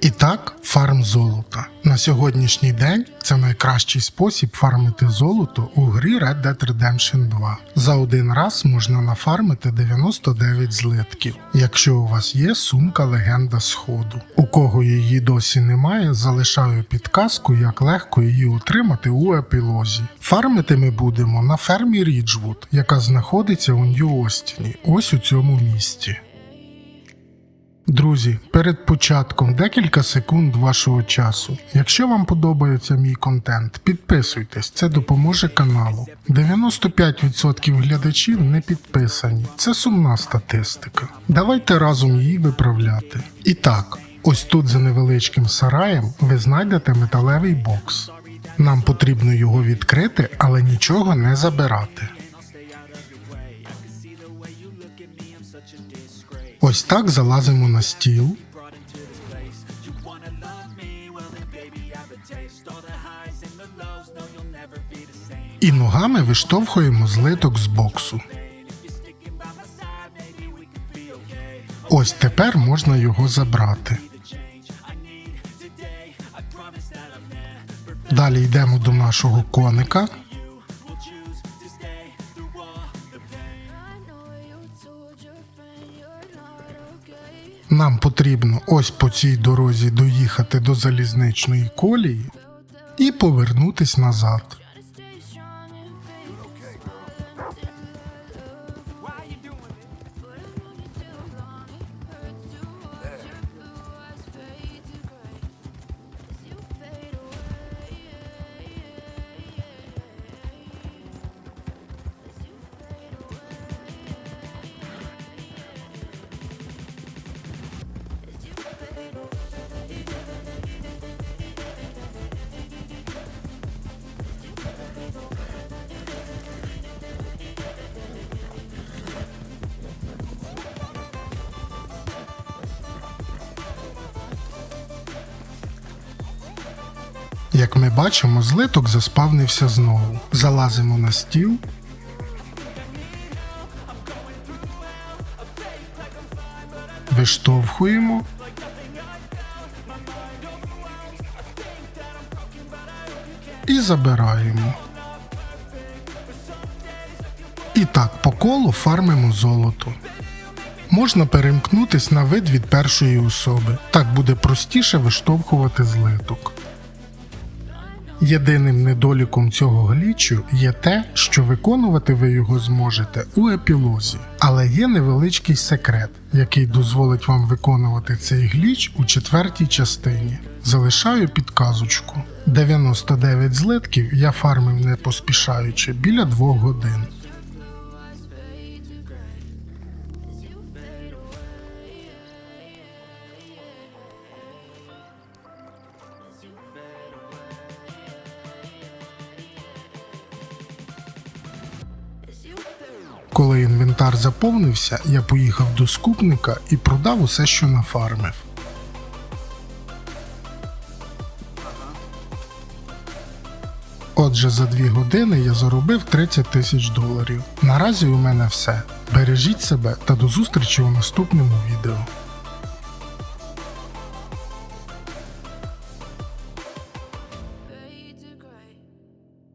І так, фарм золота. На сьогоднішній день це найкращий спосіб фармити золото у грі Red Dead Redemption 2. За один раз можна нафармити 99 злитків, якщо у вас є сумка легенда Сходу. У кого її досі немає, залишаю підказку, як легко її отримати у епілозі. Фармити ми будемо на фермі Ріджвуд, яка знаходиться у Нью-Остіні, ось у цьому місті. Друзі, перед початком декілька секунд вашого часу. Якщо вам подобається мій контент, підписуйтесь, це допоможе каналу. 95% глядачів не підписані. Це сумна статистика. Давайте разом її виправляти. І так, ось тут за невеличким сараєм ви знайдете металевий бокс. Нам потрібно його відкрити, але нічого не забирати. Ось так залазимо на стіл. І ногами виштовхуємо злиток з боксу. Ось тепер можна його забрати. Далі йдемо до нашого коника. Нам потрібно ось по цій дорозі доїхати до залізничної колії і повернутись назад. Як ми бачимо, злиток заспавнився знову. Залазимо на стіл. Виштовхуємо. І забираємо. І так по колу фармимо золото. Можна перемкнутись на вид від першої особи. Так буде простіше виштовхувати злиток. Єдиним недоліком цього глічу є те, що виконувати ви його зможете у епілозі, але є невеличкий секрет, який дозволить вам виконувати цей гліч у четвертій частині. Залишаю підказочку. 99 злитків я фармив не поспішаючи біля 2 годин. Коли інвентар заповнився, я поїхав до скупника і продав усе, що нафармив. Отже, за дві години я заробив 30 тисяч доларів. Наразі у мене все. Бережіть себе та до зустрічі у наступному відео.